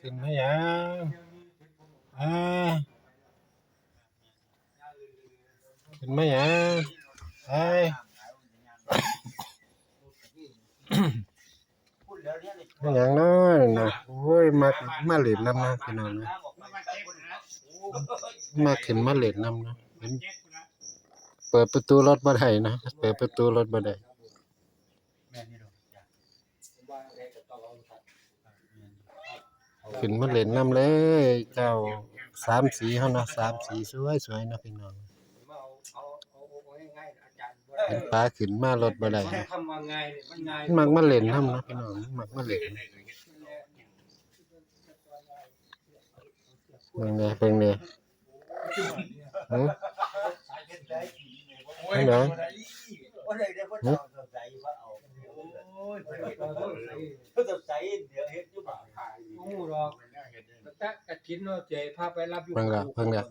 ขึ้นมายังอ่าขึ้นมายังไอ้มายังน้อยนะโอ้ยมามาเล่นน้ำนะพี่น้องนะมาขึ้นมาเล่นน้ำนะเห็นเปิดประตูรถบ่ได้นะเปิดประตูรถบ่ได้ ขึ้นมาเล่นน้ำเลยเจ้าสามสีเฮานะสามสีสวยๆนะพี่น้องเป็นปลาขึ้นมารถบ่ได้นะคำว่าง่ายเนี่ยมันง่ายมักมาเล่นน้ำนะพี่น้องมักมาเล่นเบิ่งแหน่เบิ่งแหน่หึโอ้ยไหนว่าได้ได้พ่อเจ้าสดใสว่าเอาโอ้ยเพิ่นเฮ็ด เพิ่นสดใสเดี๋ยวเฮ็ดอยู่บ่าวถ่ายโอ้หรอกตะกะถินเนาะเจพาไปรับอยู่เบิ่งละเบิ่งละ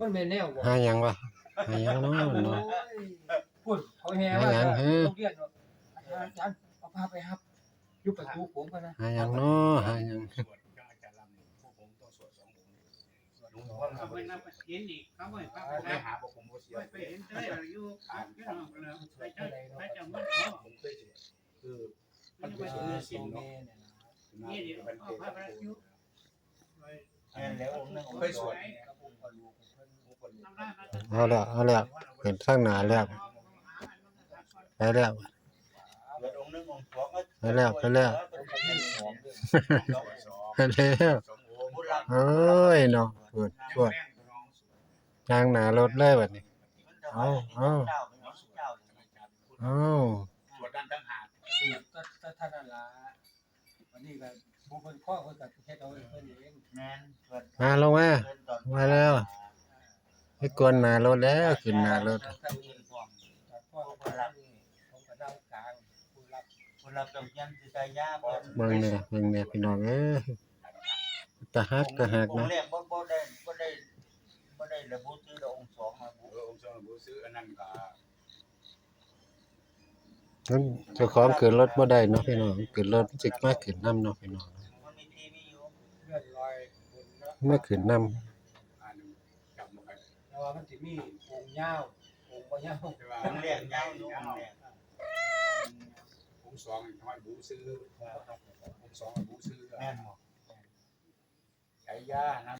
มันแม่นแนวบ่หาหยังวะหาหยังเนาะเนาะพูดเขาแห่ว่าหาหยังฮะโรงเรียนเนาะอาจารย์อาจารย์เอาพาไปครับอยู่ประตูผมกันนะหาหยังเนาะหาหยังเขาไปนับเห็นอีกเขาไปพักไปแล้วหาบอกผมบ่เสียไปเห็นได้อยู่อยู่นอกแล้วไปเจอไปเจอมันเขาผมเคยเสียคือ มันไปเอเจออสิสิ่งแม่นี้เนี่ยนะนี่เดี๋ยวเอาพาไปอยู่แม่นแล้วองค์นึงเคยสวยน้ำได้มาเอาแล้วเอาแล้วเห็นข้างหนาแล้วไปแล้วไปแล้วไปแล้วไปแล้วโอ้ยเนาะปวดปวดยางหนารถเลยแบัดนี้เอาเอาเอ้า ตรวจด้านตั้งหาก ก็ก็ท่านนั่นล่ะวั นนี้ก็ผู้เพิ่นพ่อเพิ่นก็เฮ็ดเอาเองเพิ่นเองแม่นเกิดมาลงมาเกินตอนมาแล้วไปกวนหน้ารถแล้วขึ้นหน้ารถท่านเองพ่อแต่พ่อก็รับนี่ผมก็ดาวกลางผู้รับคนรับต้องยันสิตายาเพิ่นเบิ่งแน่เบิ่งแน่พี่น้องเอ้ยตะฮักตะฮักองนะค์แรกบ่บ่ได้บ่ได้บ่ได้ระบุชื่อแล้วองค์สองมาบุ เออองค์สมบูซื้ออันนั้นก็ นั้นเจ้าของขึ้นรถบ่ได้เนาะพี่น้องขึ้นรถสิมาขึ้นนำเนาะพี่น้องมันมีทีวีอยู่เลื่อนลอยบนเนาะมาขึ้นนำอันจับมากันแต่ว่ามันสิมีองค์ยาวองค์บ่ยาวองค์แรกยาวอยู่องค์แรกองค์สองทำไมบูซื้อองค์สองบูซื้อแม่นบ่ใช้ยานะ